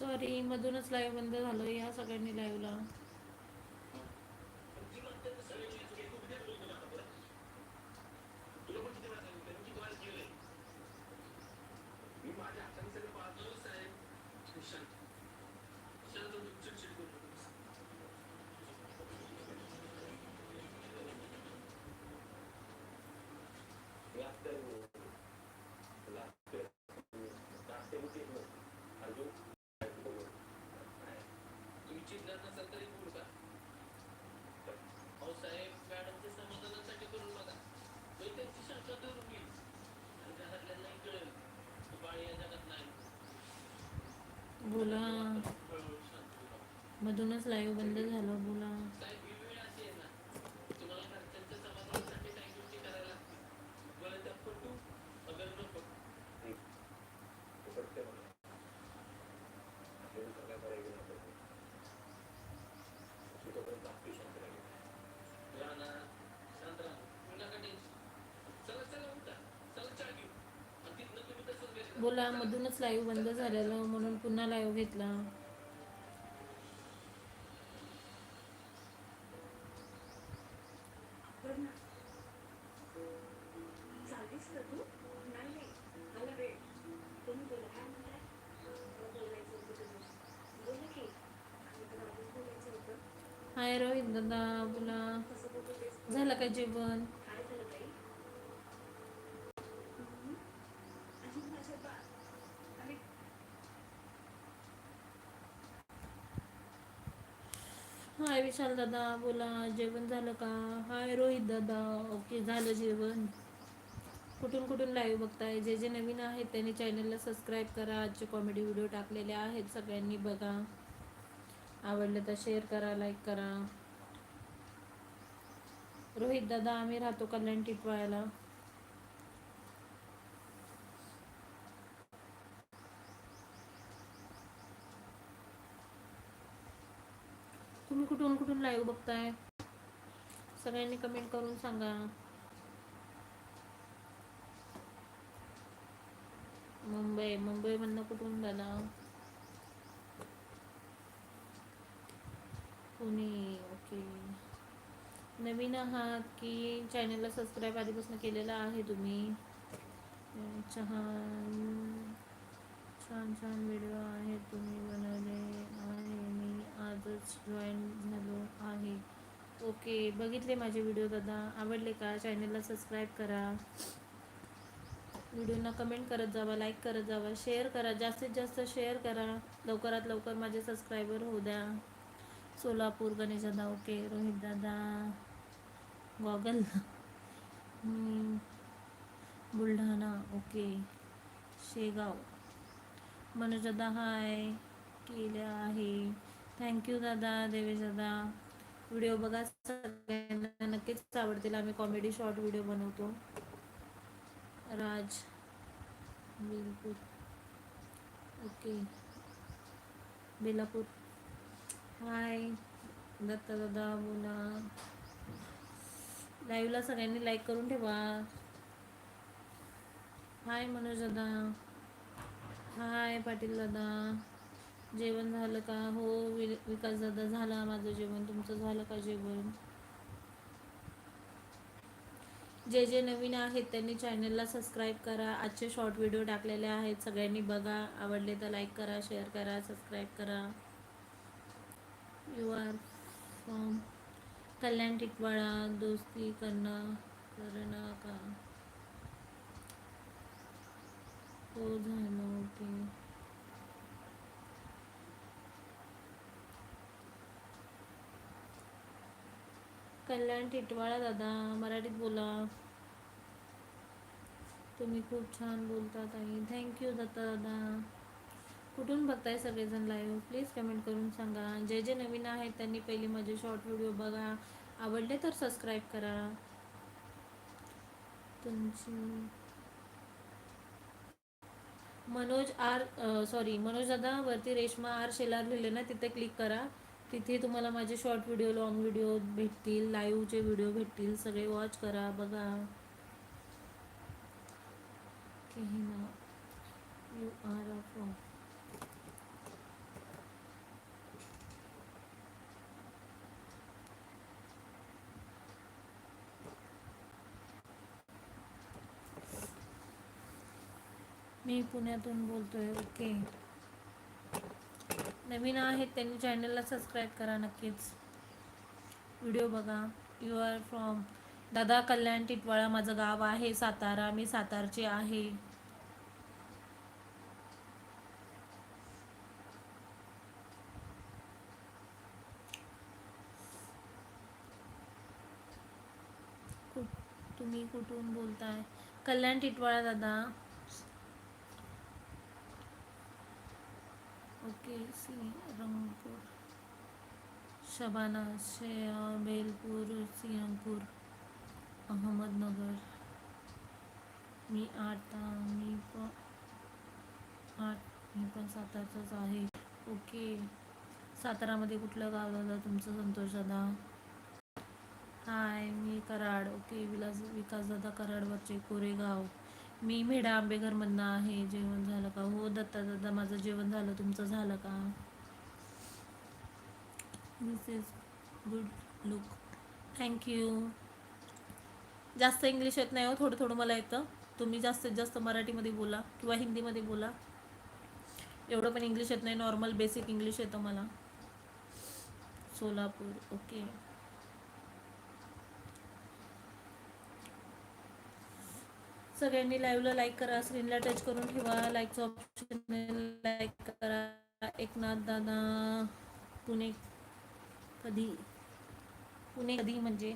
Sorry मधूनच live बंद झालं या सगळ्यांनी लाईव्हला तुम्ही चिडणार नसाल तरी बोलू का भाऊसाहेब मॅडमच्या समाधानासाठी करू नका तो त्यांची शंका दूर होईल आणि घरातल्यांनाही कळेल की बाळ या जगात नाही बोला. मधूनच लाईव्ह बंद झालं बोला साहेब ही वेळ अशी आहे ना तुम्हाला घरच्यांच्या समाधानासाठी काही गोष्टी करायला लागतील बरं त्या पटू अगर नको राहणार शांत राहा तुम्ही नका टेन्शन चला चला उठा चला चहा घेऊ आणि तिथनं तुम्ही तसंच घरी जा. बोला मधूनच लाईव्ह बंद झालेलं म्हणून पुन्हा लाईव्ह घेतला. हाय रोहित दादा बोला. झालं का जेवण काय झालं ताई हम्म. आणि माझ्या बा आणि हाय विशाल दादा बोला जेवण झालं का? हाय रोहित दादा. ओके झालं जेवण. कुठून कुठून लाईव्ह बघताय? जे जे नवीन आहेत त्यांनी चॅनलला सबस्क्राईब करा. आजचे कॉमेडी व्हिडिओ टाकलेले आहेत सगळ्यांनी बघा. आवडलं तर शेअर करा लाईक करा. रोहित दादा आम्ही राहतो कल्याण टिटवाळ्याला तुम्ही कुठून लाईव्ह बघताय? सगळ्यांनी कमेंट करून सांगा. मुंबई मुंबईमधनं कुठून दादा पुणे ओके नवीन आहात की चॅनलला सबस्क्राईब आधीपासून केलेला आहे तुम्ही? छान छान छान व्हिडिओ आहेत तुम्ही बनवले. आजच जॉईन झालो आहे. ओके बघितले माझे व्हिडिओ दादा. आवडले का? चॅनलला सबस्क्राईब करा. व्हिडिओना कमेंट करत जावा लाईक करत जावा शेअर करा. जास्तीत जास्त शेअर करा. लवकरात लवकर माझे सबस्क्रायबर होऊ द्या. सोलापूर गणेश दादा. ओके रोहित दादा. गॉगल बुलढाणा. ओके शेगाव. मनोज दादा हाय केल्या आहे. थँक्यू दादा देवेश दादा. व्हिडिओ बघा सगळ्यांना नक्कीच आवडतील. आम्ही कॉमेडी शॉर्ट व्हिडिओ बनवतो. राज बिलपूर. ओके. बेलापूर. हाय दत्ता दादा बोला. लाईव्हला सगळ्यांनी लाईक करून ठेवा. हाय मनोज दादा. हाय पाटील दादा. जेवण झालं का? हो वि विकास दादा झाला माझं जेवण तुमचं झालं का जेवण? जे जे नवीन आहेत त्यांनी चॅनलला सबस्क्राईब करा. आजचे शॉर्ट व्हिडिओ टाकलेले आहेत. सगळ्यांनी बघा. आवडले तर लाईक करा शेअर करा सबस्क्राईब करा. You are from Kalyan Titwala दोस्ती करणं करणं का? हो झालं ओके. कल्याण टिटवाळा दादा मराठीत बोला. तुम्ही खूप छान बोलतात आई थँक्यू दत्ता दादा. कुठून बघताय सगळेजण लाईव्ह प्लीज कमेंट करून सांगा. जे जे नवीन आहेत त्यांनी पहिले माझे शॉर्ट व्हिडिओ बघा. आवडले तर सबस्क्राईब करा. तुमची मनोज आर सॉरी मनोज दादा वरती रेश्मा आर शेलार लिहिले ना तिथे क्लिक करा. तिथे तुम्हाला माझे शॉर्ट व्हिडिओ लाँग व्हिडिओ भेटतील लाईव्हचे व्हिडिओ भेटतील सगळे वॉच करा बघा. ना यू आर ऑफ मी पुण्यातून बोलतोय. ओके नवीन आहेत त्यांनी चॅनलला सबस्क्राईब करा नक्कीच. व्हिडिओ बघा. यू आर फ्रॉम दादा कल्याण टिटवाळा माझं गाव आहे सातारा. मी सातारची आहे. कुठ तुम्ही कुठून बोलताय? कल्याण टिटवाळा दादा. ओके रंगपूर शबाना शे बेलपूर सिंहपूर अहमदनगर। मी आठ मी पण आठ मी पण सातारचाच आहे. ओके. सातारामध्ये कुठलं गाव दादा तुमचं संतोष दादा? हाय मी कराड. ओके विलास विकास दादा कराडवरचे कोरेगाव. मी मेढा आंबेघरमधनं आहे जेवण झालं का? हो दत्ता दादा माझं जेवण झालं. तुमचं झालं का? This is good look thank you जास्त इंग्लिश येत नाही हो थोडं थोडं मला येतं. तुम्ही जास्तीत जास्त मराठीमध्ये बोला किंवा हिंदीमध्ये बोला. एवढं पण इंग्लिश येत नाही नॉर्मल बेसिक इंग्लिश येतं मला. सोलापूर ओके सगळ्यांनी लाईव्हला लाईक करा स्क्रीनला टच करून ठेवा लाईकचं ऑप्शन लाईक करा. एकनाथ दादा पुणे कधी? पुणे कधी म्हणजे?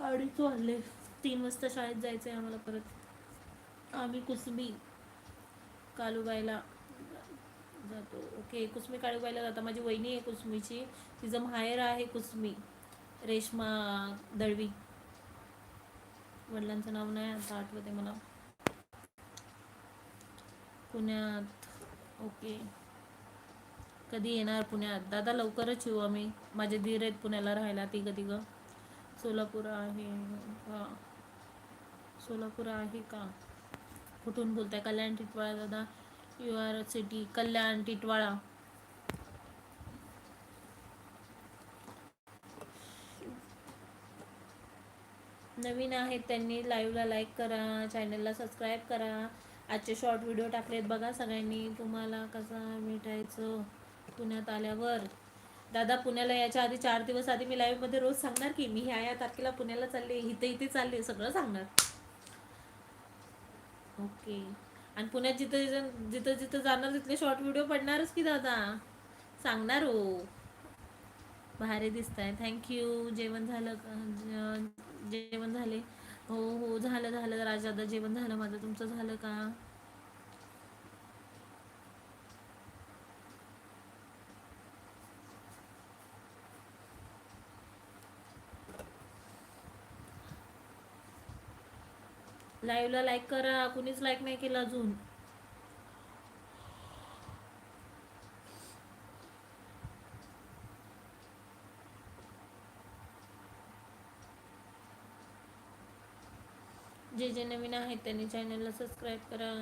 अडीच वाजले तीन वाजता शाळेत जायचं आहे आम्हाला परत. आम्ही कुसबी कालुबाईला. जातो. ओके कुसमी काळूबाईला जातो. माझी वहिनी आहे कुसमीची. तिचं माहेर आहे कुसमी. रेश्मा दळवी. वडिलांचं नाव नाही आता आठवते मला. पुण्यात. ओके कधी येणार पुण्यात? दादा लवकरच येऊ आम्ही. माझे धीर आहेत पुण्याला राहायला तिघं तिघं. सोलापूर आहे. का सोलापूर आहे का? कुठून बोलताय? कल्याण टिटवाळा दादा. You are city Kalyan Titwala नवीन आहेत त्यांनी लाईव्हला लाईक करा चॅनलला सबस्क्राईब करा. आजचे शॉर्ट व्हिडिओ टाकलेत बघा सगळ्यांनी. तुम्हाला कसं भेटायचं पुण्यात आल्यावर? दादा पुण्याला याच्या आधी चार दिवस आधी मी लाईव्हमध्ये रोज सांगणार की मी ह्या या तारखेला पुण्याला चालले इथे इथे चालले सगळं सांगणार. ओके आणि पुण्यात जिथं जिथं जिथं जाणार तिथले शॉर्ट व्हिडिओ पडणारच की दादा. सांगणार हो. भारी दिसत आहे थँक्यू जेवण झालं का? जेवण झाले? हो हो झालं झालं. राजादा जेवण झालं माझं. तुमचं झालं का? लाईव्हला लाईक करा. कुणीच लाईक नाही केलं अजून. जे जे नवीन आहेत त्यांनी चॅनलला सबस्क्राईब करा.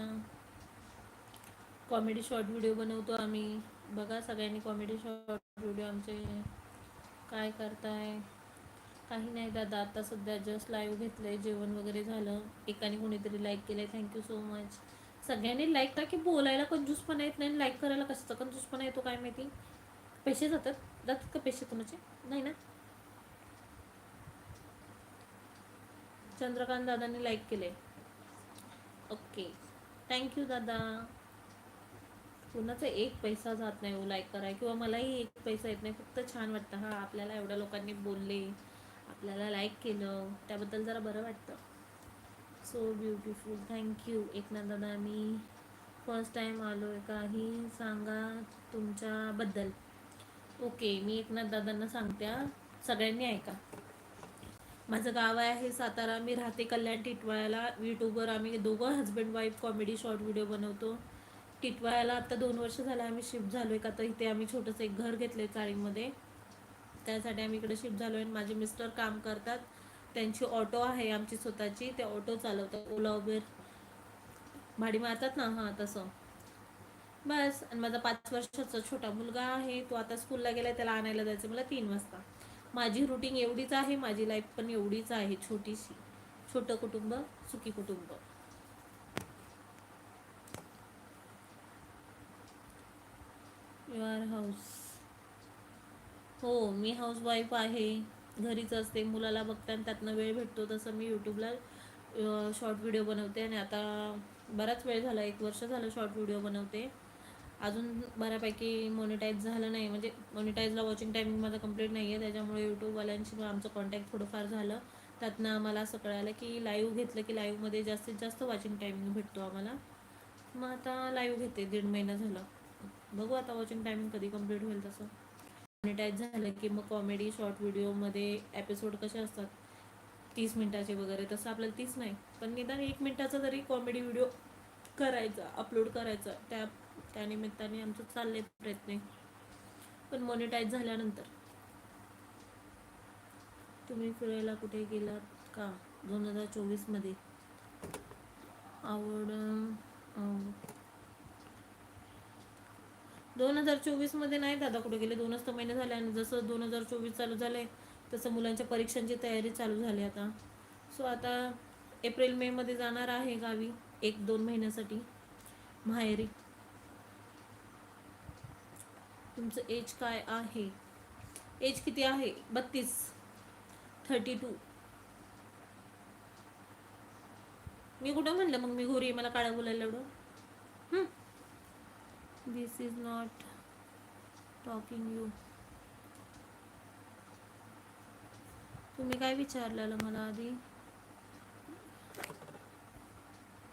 कॉमेडी शॉर्ट व्हिडिओ बनवतो आम्ही. बघा सगळ्यांनी कॉमेडी शॉर्ट व्हिडिओ आमचे. काय करताय? काही नाही दादा आता सध्या जस्ट लाईव्ह घेतलंय जेवण वगैरे झालं. एकाने कोणीतरी लाईक केलंय थँक्यू सो मच सगळ्यांनी लाईक करा की बोलायला कंजूस पण येत नाही लाईक करायला कसं कंजूस पण येतो काय माहिती. पैसे जातात. जातात का पैसे तुमचे नाही ना? चंद्रकांत दादांनी लाईक केले ओके थँक्यू दादा. कुणाचा एक पैसा जात नाही हो लाईक कराय किंवा मलाही एक पैसा येत नाही. फक्त छान वाटतं. हा आपल्याला एवढ्या लोकांनी बोलले. आपल्याला लाईक केलं त्याबद्दल जरा बरं वाटतं. सो ब्युटिफुल थँक्यू एकनाथ दादा मी फर्स्ट टाईम आलो आहे. काही सांगा तुमच्याबद्दल. ओके मी एकनाथ दादांना सांगते सगळ्यांनी ऐका. माझं गाव आहे सातारा. मी राहते कल्याण टिटवाळ्याला. यूट्यूबवर आम्ही दोघं husband wife comedy short video बनवतो. टिटवाळ्याला आता दोन वर्ष झालं आम्ही शिफ्ट झालो आहे का तर इथे आम्ही छोटंसं एक घर घेतलं आहे चाळीमध्ये त्यासाठी आम्ही इकडे शिफ्ट झालो आहे आणि माझे मिस्टर काम करतात. त्यांची ऑटो आहे आमची स्वतःची. ते ऑटो चालवतात. ओला उबेर. भाडी मारतात ना? हां तसं. बस. आणि माझा पाच वर्षाचा छोटा मुलगा आहे. तो आता स्कूलला गेला त्याला आणायला जायचं मला तीन वाजता. माझी रुटीन एवढीच आहे. माझी लाईफ पण एवढीच आहे. छोटीशी. छोटं कुटुंब सुखी कुटुंब. युअर हाऊस हो मी हाऊस वाईफ आहे. घरीच असते मुलाला बघते आणि त्यातनं वेळ भेटतो. तसं मी यूट्यूबला शॉर्ट व्हिडिओ बनवते आणि आता बराच वेळ झाला एक वर्ष झालं शॉर्ट व्हिडिओ बनवते. अजून बऱ्यापैकी मॉनिटाईज झालं नाही. म्हणजे मॉनिटाईजला वॉचिंग टायमिंग माझं कंप्लीट नाही आहे त्याच्यामुळे यूट्यूबवाल्यांशी आमचं कॉन्टॅक्ट थोडंफार झालं. त्यातनं आम्हाला असं कळालं की लाईव्ह घेतलं की लाईव्हमध्ये जास्तीत जास्त वॉचिंग टायमिंग भेटतो आम्हाला. मग आता लाईव्ह घेते. दीड महिना झाला. बघू आता वॉचिंग टायमिंग कधी कंप्लीट होईल तसं. मॉनिटाईज झालं की मग कॉमेडी शॉर्ट व्हिडिओमध्ये एपिसोड कसे असतात? तीस मिनटाचे वगैरे तसं आपल्याला तीस नाही. पण निदान एक मिनटाचा तरी कॉमेडी व्हिडिओ करायचा अपलोड करायचा त्या त्यानिमित्ताने आमचं चालले प्रयत्न. पण मॉनिटाईज झाल्यानंतर. तुम्ही फिरायला कुठे गेलात का? दोन हजार चोवीसमध्ये आवड दोन हजार चोवीसमध्ये नाही दादा कुठे गेले. दोनच तर महिने झाले आणि जसं दोन हजार चोवीस चालू झाले तसं मुलांच्या परीक्षांची तयारी चालू झाली आता. सो आता एप्रिल मेमध्ये जाणार आहे गावी एक दोन महिन्यासाठी. माहेरी. तुमचं एज काय आहे? एज किती आहे? बत्तीस. Thirty two. मी कुठं म्हणलं? मग मी घोरी आहे, मला काळा बोलायला एवढं. This is not talking you तुम्ही काय विचारलेलं मला आधी?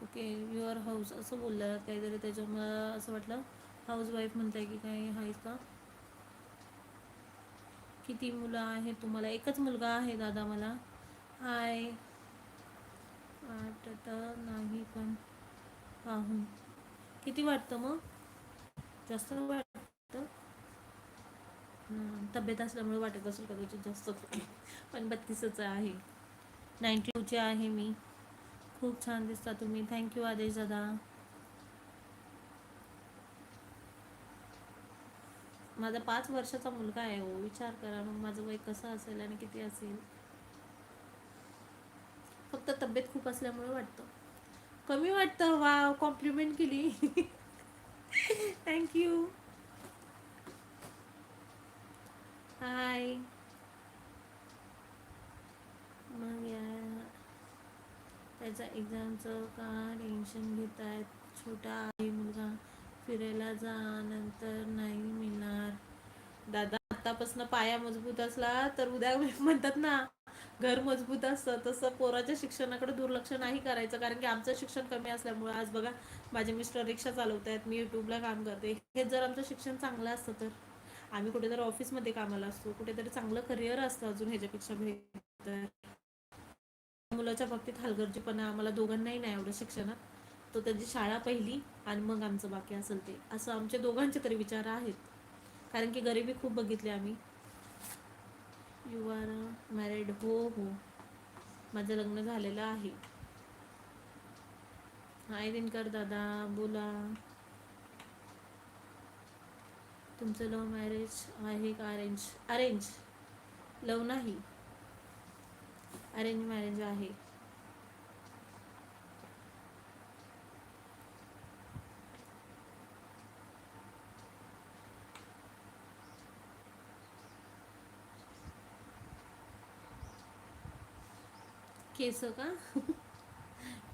ओके युअर हाऊस असं बोललं काहीतरी त्याच्या मला असं वाटलं. हाऊस वाईफ म्हणताय की काय आहेस का? किती मुलं आहेत तुम्हाला? एकच मुलगा आहे दादा मला. हाय आठ नाही पण पाहून. किती वाटतं मग? जास्त वाटतं. तब्येत असल्यामुळे वाटत असेल कदाचित जास्त. पण बत्तीसच आहे. नाईन्टी टूचे आहे मी. खूप छान दिसता तुम्ही. थँक्यू आदेश दादा. माझा पाच वर्षाचा मुलगा आहे हो. विचार करा मग माझं वय कसं असेल आणि किती असेल. फक्त तब्येत खूप असल्यामुळे वाटतं. कमी वाटतं. वा कॉम्प्लिमेंट केली. थँक्यू हाय मग या त्याच्या एक्झामचं का टेन्शन घेत आहेत छोटा आहे मुलगा. फिरायला जा नंतर नाही मिळणार. दादा आतापासून पाया मजबूत असला तर उद्या म्हणतात ना घर मजबूत असतं तसं पोराच्या शिक्षणाकडे दुर्लक्ष नाही करायचं. कारण की आमचं शिक्षण कमी असल्यामुळे आज बघा माझे मिस्टर रिक्षा चालवत आहेत मी युट्यूबला काम करते. हे जर आमचं शिक्षण चांगलं असतं तर? आम्ही कुठेतरी ऑफिसमध्ये कामाला असतो कुठेतरी चांगलं करिअर असतं अजून ह्याच्यापेक्षा मुलाच्या बाबतीत हलगर्जीपणा आम्हाला दोघांनाही नाही एवढं शिक्षणात. तो त्याची शाळा पहिली आणि मग आमचं बाकी असेल ते. असं आमचे दोघांचे तरी विचार आहेत. कारण की गरिबी खूप बघितली आम्ही. यू आर मॅरिड हो हो माझं लग्न झालेलं आहे. हाय दिनकर दादा बोला. तुमचं लव्ह मॅरेज आहे का अरेंज अरेंज लव नाही. अरेंज मॅरेज आहे. केस का?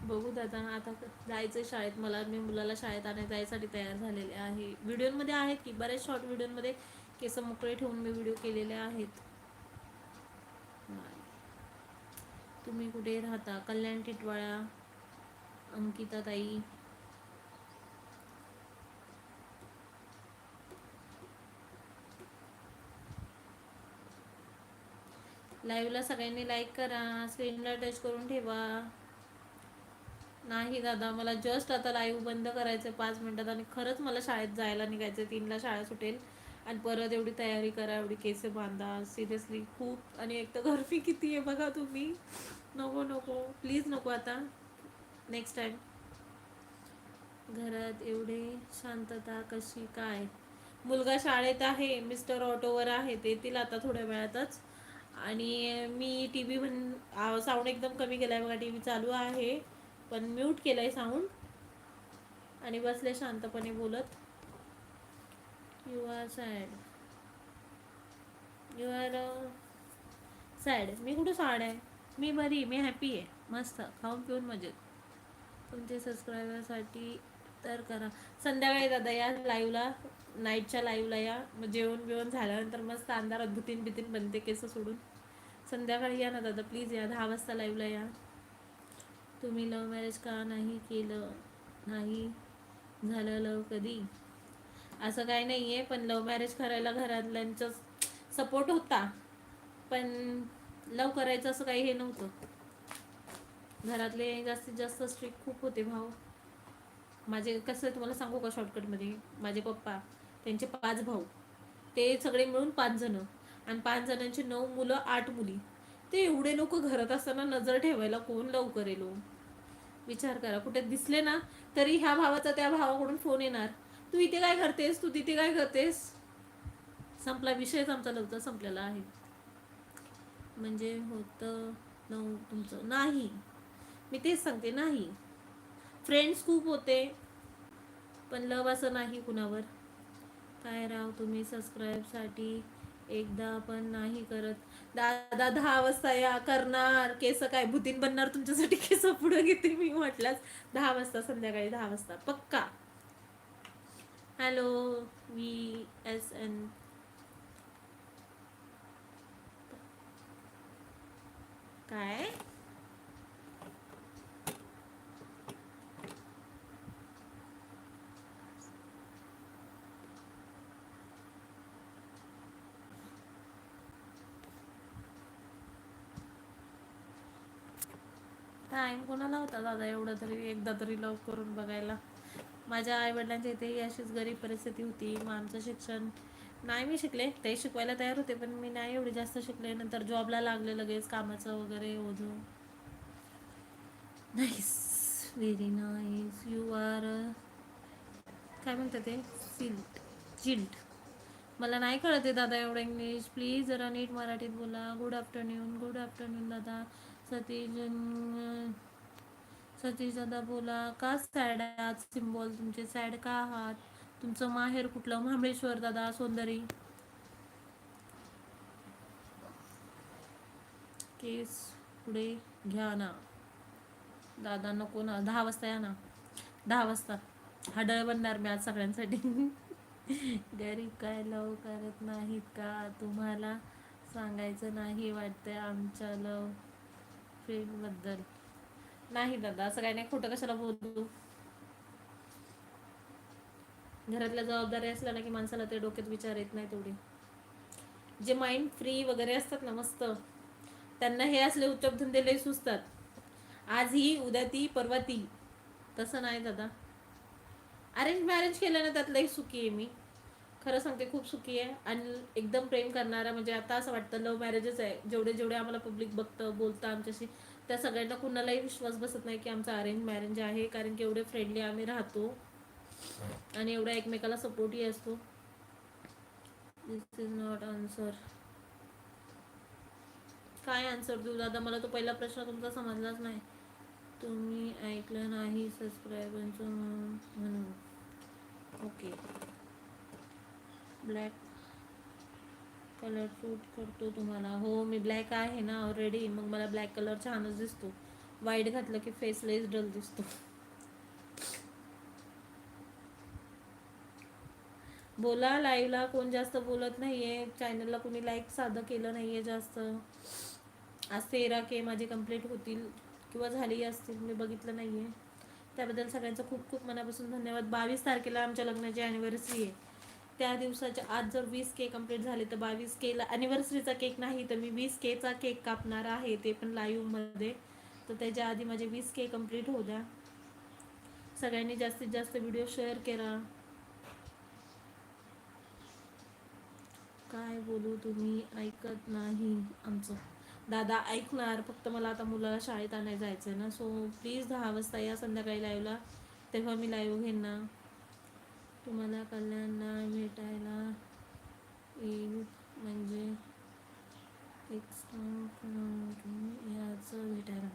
बघू दादा आता जायचं शाळेत. मला मी मुलाला शाळेत आणायला जायसाठी तयार झालेले आहे. व्हिडिओमध्ये आहेत की बऱ्याच शॉर्ट व्हिडिओमध्ये केस मोकळे ठेवून मी व्हिडिओ केलेले आहेत. तुम्ही कुठे राहता? कल्याण टिटवाळा अंकिता ताई लाईव्हला सगळ्यांनी लाईक करा स्क्रीनला टच करून ठेवा. नाही दादा मला जस्ट आता लाईव्ह बंद करायचं पाच मिनटात आणि खरंच मला शाळेत जायला निघायचं तीनला शाळा सुटेल आणि परत एवढी तयारी करा एवढी केस बांधा. सिरियसली खूप आणि एक तर गर्मी किती आहे बघा तुम्ही. नको नको. प्लीज नको आता. नेक्स्ट टाईम घरात एवढे शांतता कशी काय? मुलगा शाळेत आहे मिस्टर ऑटोवर आहे. ते येतील आता थोड्या वेळातच. आणि मी टी व्ही म्हण साऊंड एकदम कमी केला आहे बघा टी व्ही चालू आहे. पण म्यूट केलं आहे साऊंड आणि बसले शांतपणे बोलत. You are sad you are sad मी कुठं सॅड आहे? मी बरी मी हॅपी आहे. मस्त. खाऊन पिऊन मजेत. तुमचे सबस्क्रायबरसाठी तर करा. संध्याकाळी दादा या लाईव्हला नाईटच्या लाईव्हला या. मग जेवण बिवण झाल्यानंतर मस्त अंधारात भुतीन बितीन बनते केस सोडून. संध्याकाळी या ना दादा प्लीज या. दहा वाजता लाईव्हला या. तुम्ही लव्ह मॅरेज का नाही केलं? नाही. झालं लव कधी? असं काही नाही आहे पण लव्ह मॅरेज करायला घरातल्यांचं सपोर्ट होता. पण लव करायचं असं काही हे नव्हतं. घरातले जास्तीत जास्त स्ट्रिक्ट खूप होते भाऊ. माझे कसं तुम्हाला सांगू का शॉर्टकटमध्ये माझे पप्पा त्यांचे पाच भाऊ. ते सगळे मिळून पाच जणं. आणि पाच जणांची नऊ मुलं आठ मुली. ते एवढे लोक घरात असताना नजर ठेवायला कोण लवकर येलो हो? विचार करा. कुठे दिसले ना तरी ह्या भावाचा त्या भावाकडून फोन येणार. तू इथे काय करतेस? तू तिथे काय करतेस? संपला विषयच आमचा लवकर संपलेला आहे. म्हणजे होतं नऊ तुमचं. नाही. मी तेच सांगते नाही. फ्रेंड्स खूप होते पण लव असं नाही कुणावर. काय राव तुम्ही सबस्क्राईबसाठी एकदा पण नाही करत. दादा दहा वाजता या करणार. केस काय भूतीन बनणार. तुमच्यासाठी केस पुढे घेते मी म्हटल्यास. दहा वाजता संध्याकाळी दहा वाजता. पक्का. हॅलो व्ही एस एन काय टाईम कोणाला होता दादा एवढं तरी? एकदा तरी लव करून बघायला. माझ्या आईवडिलांच्या इथेही अशीच गरीब परिस्थिती होती. मग आमचं शिक्षण नाही मी शिकले. ते शिकवायला तयार होते पण मी नाही एवढे जास्त शिकले. नंतर जॉबला लागले लगेच कामाचं वगैरे ओझं. Nice very nice you are काय म्हणतात ते? सिल्ट चिल्ट मला नाही कळत आहे दादा एवढं इंग्लिश प्लीज जरा नीट मराठीत बोला. गुड आफ्टरनून गुड आफ्टरनून दादा. सतीश सतीश दादा बोला का सॅड आहात सिम्बॉल तुमचे सॅड का आहात? तुमचं माहेर कुठलं? महाबळेश्वर दादा सौंदरी केस पुढे घ्या ना. दादा नको ना. दहा वाजता या ना. दहा वाजता. हडळ बनणार मी आज सगळ्यांसाठी. गरीब काय लव करत नाहीत का? तुम्हाला सांगायचं नाही वाटतंय आमच्या लव. बद्दल नाही दादा असं काही नाही. खोटं कशाला बोलू? घरातल्या जबाबदारी असल्या ना की माणसाला ते डोक्यात विचार येत नाही तेवढे. जे माइंड फ्री वगैरे असतात ना मस्त त्यांना हे असले उद्योगधंदे लई सुचतात. आज ही उद्या ती परवा ती. तसं नाही दादा. अरेंज मॅरेज केलं ना त्यात लई सुखी आहे मी. खरं सांगते खूप सुखी आहे. आणि एकदम प्रेम करणारा म्हणजे आता असं वाटतं लव्ह मॅरेजच आहे. जेवढे जेवढे आम्हाला पब्लिक बघतं बोलतं आमच्याशी त्या सगळ्यांना कुणालाही विश्वास बसत नाही की आमचा अरेंज मॅरेज आहे कारण की एवढे फ्रेंडली आम्ही राहतो. आणि एवढा एकमेकाला सपोर्टही असतो. दिस इज नॉट आन्सर काय आन्सर देऊ दादा? मला तो पहिला प्रश्न तुमचा समजलाच नाही. तुम्ही ऐकलं नाही सबस्क्रायबरचं म्हणून. ओके ब्लॅक कलर सूट करतो तुम्हाला. हो मी ब्लॅक आहे ना ऑलरेडी मग मला ब्लॅक कलर छानच दिसतो. व्हाईट घातलं की फेस लेस डल दिसतो. बोला लाईव्हला कोण जास्त बोलत नाहीये. चॅनलला कोणी लाईक साधं केलं नाहीये जास्त. आज तेरा के माझे कंप्लीट होतील किंवा झाली असतील मी बघितलं नाहीये. त्याबद्दल सगळ्यांचं खूप खूप मनापासून धन्यवाद. बावीस तारखेला आमच्या लग्नाची अॅनिव्हर्सरी आहे. त्या दिवसाच्या आज जर वीस के कंप्लीट झाले तर बावीस केला अॅनिव्हर्सरीचा केक नाही तर मी वीस केचा केक कापणार आहे ते पण लाईव्हमध्ये तर त्याच्या आधी माझे वीस के कंप्लीट होऊ द्या. सगळ्यांनी जास्तीत जास्त व्हिडिओ शेअर करा. काय बोलू तुम्ही? ऐकत नाही आमचं. दादा ऐकणार फक्त मला आता मुलाला शाळेत आणायला जायचं आहे ना. सो प्लीज दहा वाजता या संध्याकाळी लाईव्हला तेव्हा मी लाईव्ह घेईन ना. तुम्हाला कल्याणला भेटायला येईल. म्हणजे एक याचं भेटायला.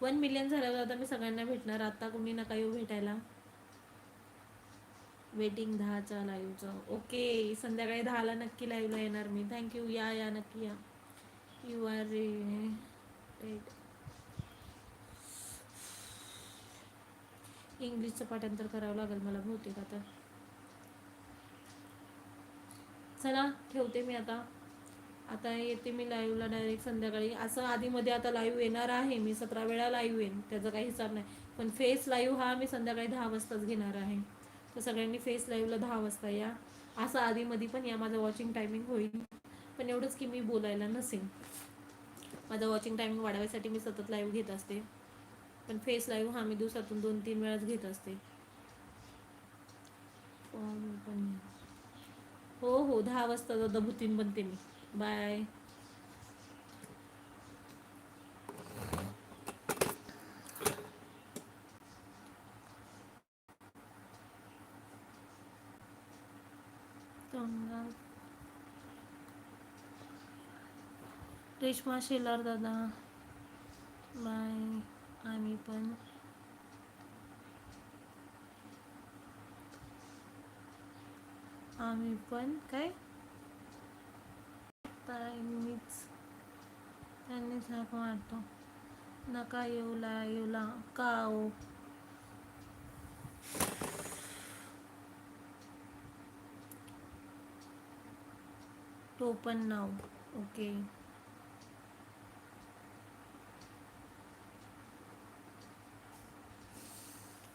वन मिलियन झाल्यावर आता मी सगळ्यांना भेटणार. आता कोणी नका येऊ भेटायला. वेटिंग दहाच्या लाईव्हचं ओके संध्याकाळी दहाला नक्की लाईव्हला येणार मी. थँक्यू या या नक्की या. यू आर रेट इंग्लिशचं पाठांतर करावं लागेल मला बहुतेक आता. चला ठेवते मी आता. आता येते मी लाईव्हला डायरेक्ट संध्याकाळी. असं आधीमध्ये आता लाईव्ह येणार आहे मी सतरा वेळा लाईव्ह येईन त्याचा काही हिसाब नाही. पण फेस लाईव्ह हा मी संध्याकाळी दहा वाजताच घेणार आहे. तर सगळ्यांनी फेस लाईव्हला दहा वाजता या. असं आधीमध्ये पण या माझं वॉचिंग टायमिंग होईल. पण एवढंच की मी बोलायला नसेन. माझं वॉचिंग टायमिंग वाढवायसाठी मी सतत लाईव्ह घेत असते. पण फेस लाईव्ह हा मी दिवसातून दोन तीन वेळाच घेत असते. पण पण हो दहा वाजता दबुतीन बनते मी. बाय रेश्मा शेलार दादा. बाय आम्ही पण आम्ही पण. काय? मीच. त्यांनीच हाक मारतो नका येऊला येऊला का हो? टोपण नाव. ओके.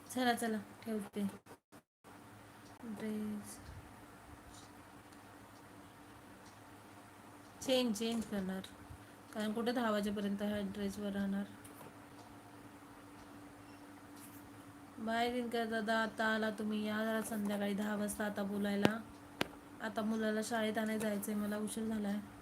चला चला. ठेवते. ड्रेस चेंज चेंज करणार. कारण कुठे दहा वाजेपर्यंत ह्या ड्रेसवर राहणार? बाय दिनकर दादा आता आला तुम्ही. या जरा संध्याकाळी दहा वाजता आता बोलायला. आता मुलाला शाळेत आणायला जायचं आहे मला उशीर झाला आहे